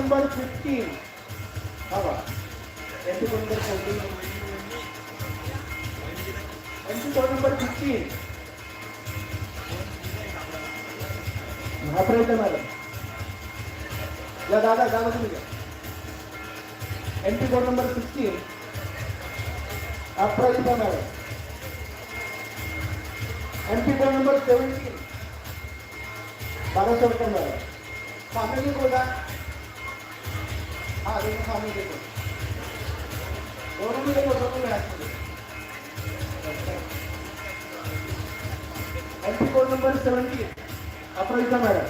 Number fifteen हा बा entry code number fourteen entry code number fifteen हा madam या दादा दादा तुम्ही घ्या. Entry code number sixteen Aparajita madam MP code number seventeen Barashevkar madam सामने बोला. हा दोन सामने देतो दोनों देखो दोनों match entry code number seventeen Aparajita madam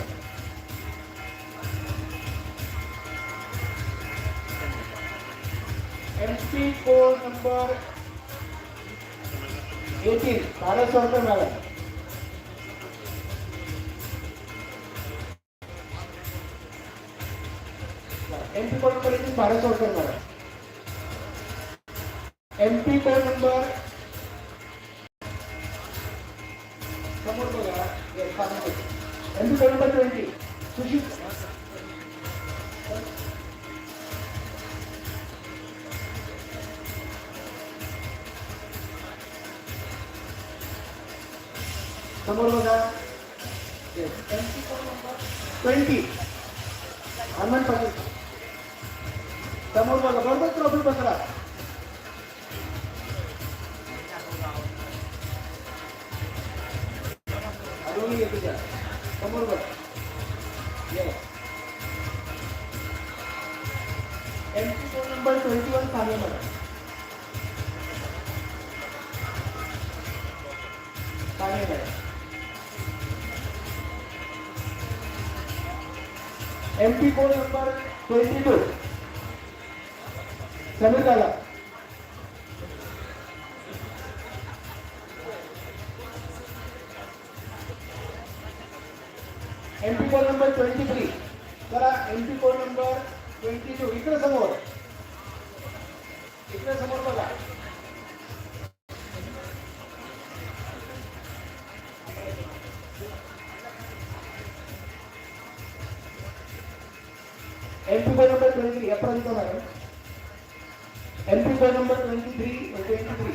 MP code number eighteen Bharat Sarkar madam MP code number eighteen Bharat Sarkar madam MP कोण नंबर समोर बघा एमपी कोण नंबर ट्वेंटी सुशील. समोर बघा. ट्वेंटी हनुमान पाटील. समोर बघा बरोबर ट्रॉफी पकडा दोन्ही येते त्या. समोर बघ एमपी नंबर ट्वेंटी वन सांगे मला. सांगे madam MP code number twenty two Sameer दादा MP code number twenty three जरा MP code number twenty two इकडे समोर. इकडे समोर बघा. MP code number twenty three Aparajit madam MP code number twenty three twenty three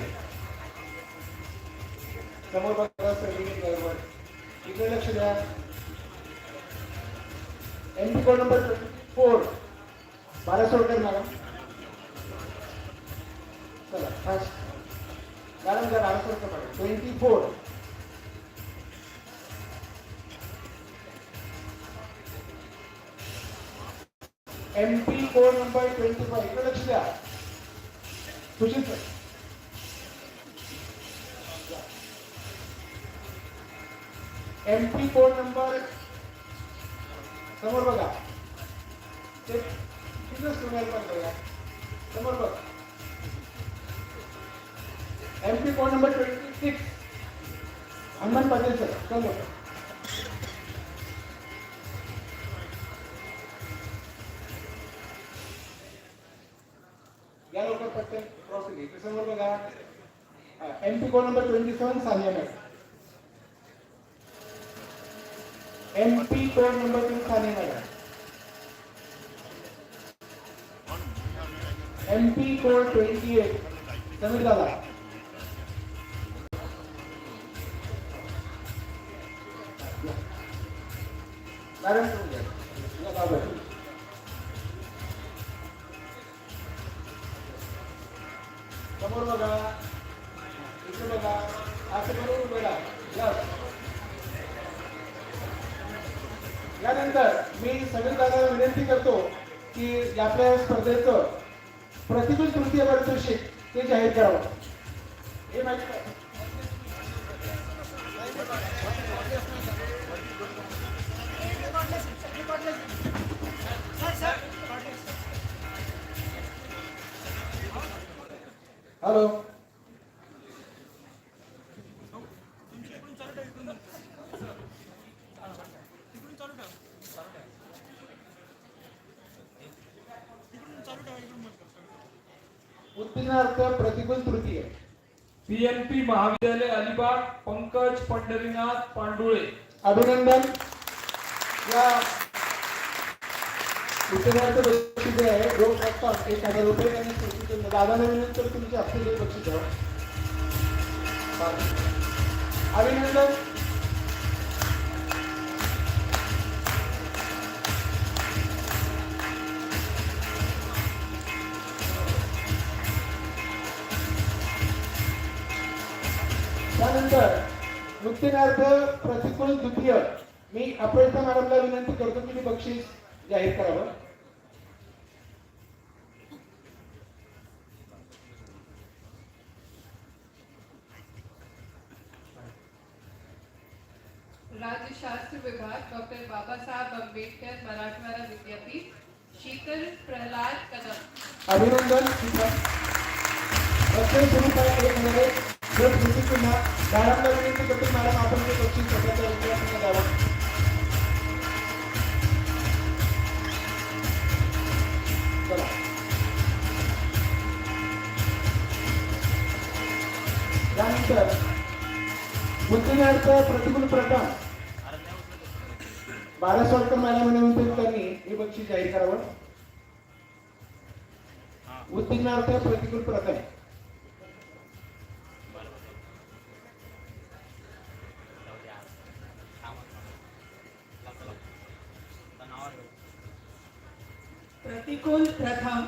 समोर बघा certificate बरोबर इकडे लक्ष द्या MP code number twenty four Barasodkar madam चला फास्ट मॅडम जरा Barasodkar madam twenty four MP code number twenty five इकडे लक्ष द्या Sushil sir MP code number समोर बघा. ते तिथंच तुम्हाला पण बघा. समोर बघा. MP code number twenty six Hanuman Patil sir समोर. MP code number twenty seven Sania madam. MP code number तीन Sania madam. MP code twenty eight Sameer दादा मॅडम यानंतर मी सगळी दादाला विनंती करतो की आपल्या स्पर्धेचं प्रतिकूल तृतीय पारितोषिक ते जाहीर करावं. हे माहिती हॅलो. उत्तीर्णार्थ प्रतिकूल तृतीय पीएनपी महाविद्यालय अलिबाग पंकज पंढरीनाथ पांडुळे. अभिनंदन. या विद्यार्थी बक्षीस जे आहे रोख रक्कम एक हजार रुपये आणि स्मृतिचिन्ह दादा नवीनंतर तुमचे असलेले बक्षीस द्यावं अभिनंदन. मुक्तीनार्थ प्रतिकूल द्वितीय. मी अपयता मॅडमला विनंती करतो की मी बक्षीस जाहीर करावं. राज्यशास्त्र विभाग डॉक्टर बाबासाहेब आंबेडकर मराठवाडा विद्यापीठ शीतल प्रल्हाद कदम. अभिनंदन बक्षीस सुरू जर स्मृती पुन्हा मॅडमला विनंती करतो मॅडम आपण ते बक्षीस स्वतःच्या विद्यार्थ्यांना द्यावं चला. त्यानंतर बुद्धिनार्थ प्रतिकूल प्रथम बारा सोळकर मॅडम विनंती त्यांनी हे बक्षीस जाहीर करावं. उत्तीर्णार्थ प्रतिकूल प्रथम प्रतिकूल प्रथम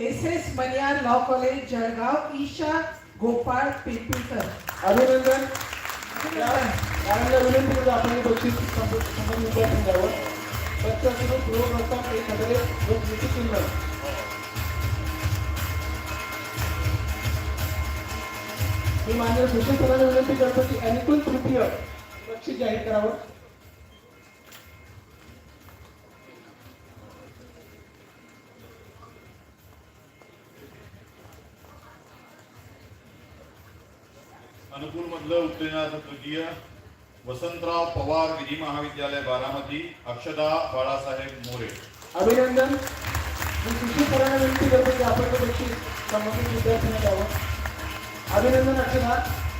S S Maniyar law college Jalgaon Isha Gopal Pimpalkar अभिनंदन. विनंती करतो आपण बक्षीस संबंध द्यावं एक हजार चिन्ह मी मान्य सुशील सरांना विनंती करतो की अनुकूल तृतीय बक्षीस जाहीर करावं. अनुकूल मधलं उत्तीर्णार्थ तृतीय वसंतराव पवार विधी महाविद्यालय बारामती अक्षदा बाळासाहेब मोरे. अभिनंदन. मी सुशील सरांना विनंती करतो की आपण ते बक्षीस संबंधित विद्यार्थ्यांना द्यावं. अभिनंदन अक्षदा.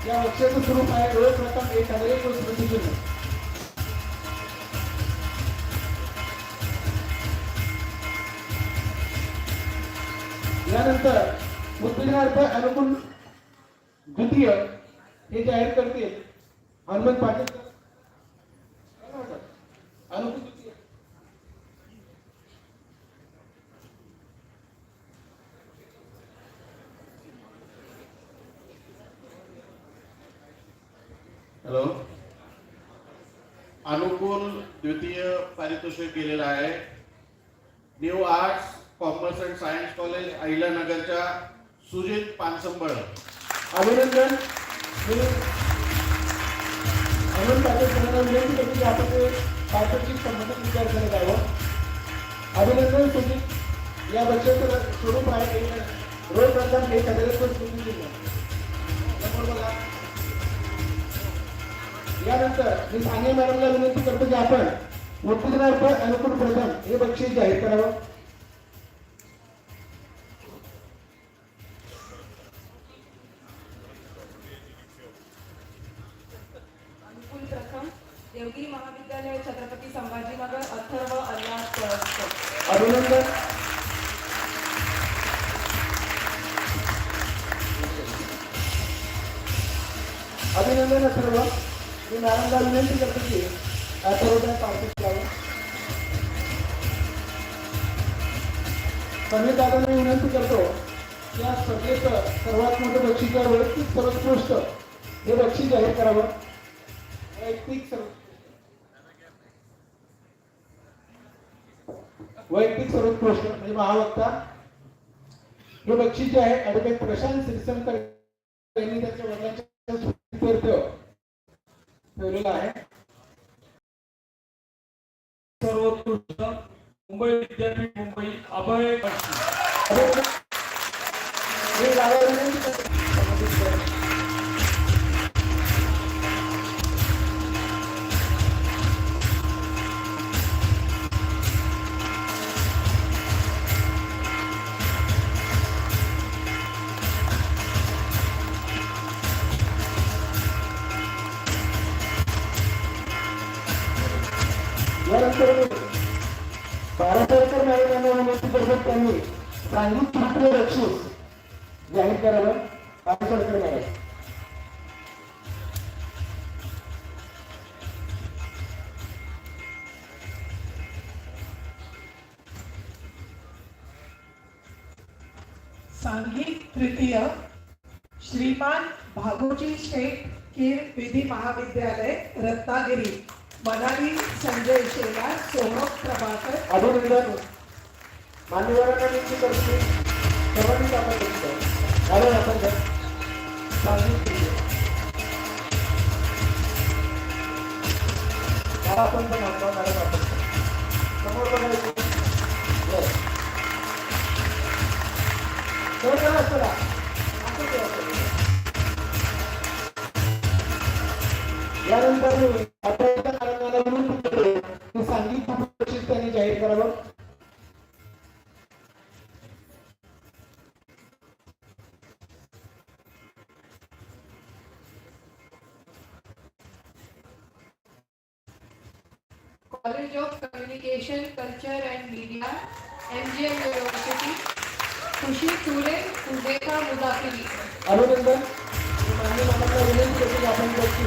या बक्षाचं स्वरूप आहे रोज प्रथम एक हजार एक व स्मृती चिन्ह यानंतर उत्तीर्णार्थ अनुकूल द्वितीय हे जाहीर करतील हनुमंत पाटील सर. अनुकूल द्वितीय हॅलो. अनुकूल द्वितीय पारितोषिक गेलेलं आहे. New arts commerce and science college अहिल्यानगरच्या Sujit Pansambal. अभिनंदन. मी अनंत पाटील विनंती करतो की आपण ते पारितोषिक संबंधित विद्यार्थ्यांना द्यावं अभिनंदन सुजित या बच्चाचं स्वरूप आहे एक रोज प्रथम हे सगळ्यात पण व स्मृती चिन्ह. बघा. यानंतर मी सांगे मॅडमला विनंती करतो की आपण उत्तेजनार्थ अनुकूल प्रथम हे बक्षीस जाहीर करावं अभिनंदन सर्व. मी मॅडमला विनंती करतो की सर्वजण पार्टिस लावून. संजय दादांना विनंती करतो या स्पर्धेचं सर्वात मोठं बक्षीस आहे वैयक्तिक सर्वोत्कृष्ट. हे बक्षीस जाहीर करावं. वैयक्तिक सर्व वैयक्तिक सर्वोत्कृष्ट म्हणजे महावक्ता. हे बक्षीस जे आहे ॲडव्होकेट प्रशांत सिरसनकर यांनी त्याच्या वडिलांच्या ठेवलेलं आहे. सर्वोत्कृष्ट मुंबई विद्यापीठ त्यांनी तृतीय जाहीर करावं. सांघिक तृतीय श्रीमान भागोजी शेठ कीर विधी महाविद्यालय रत्नागिरी. मनाली संजय शेलार सोहम प्रभाकर अभिनंदन. मान्यवरांना विनंती करतो सर्वांनी आपण करतो कारण आपण आपण पण आणतो कारण आपण समोर बघायचं करा चला असं यानंतर मी MGM University, खुशी तुरे उदेका मुदाफिरी अभिनंदन मी मान्य मानवाला विनंती करतो की आपण बघू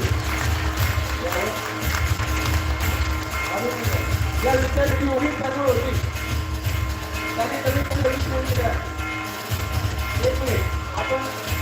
अभिनंदन या विद्यार्थी उभी चालू होती त्यांनी कमी कमी वीस मिनिट द्या एक मिनिट आपण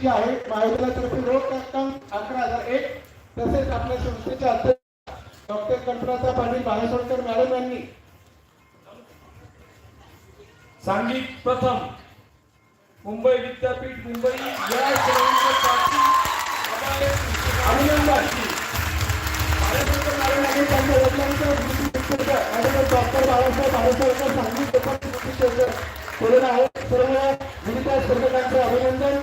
जी आहे महाविद्यालयातर्फे रोख रक्कम अकरा हजार एक तसेच आपल्या संस्थेच्या अध्यक्ष डॉक्टर कल्पनाचा पाटील बाळासोडकर मॅडम यांनी. सांघिक प्रथम मुंबई विद्यापीठ मुंबई या बाळासाहेब केलेलं आहे सर्व विविध स्पर्धकांचे अभिनंदन.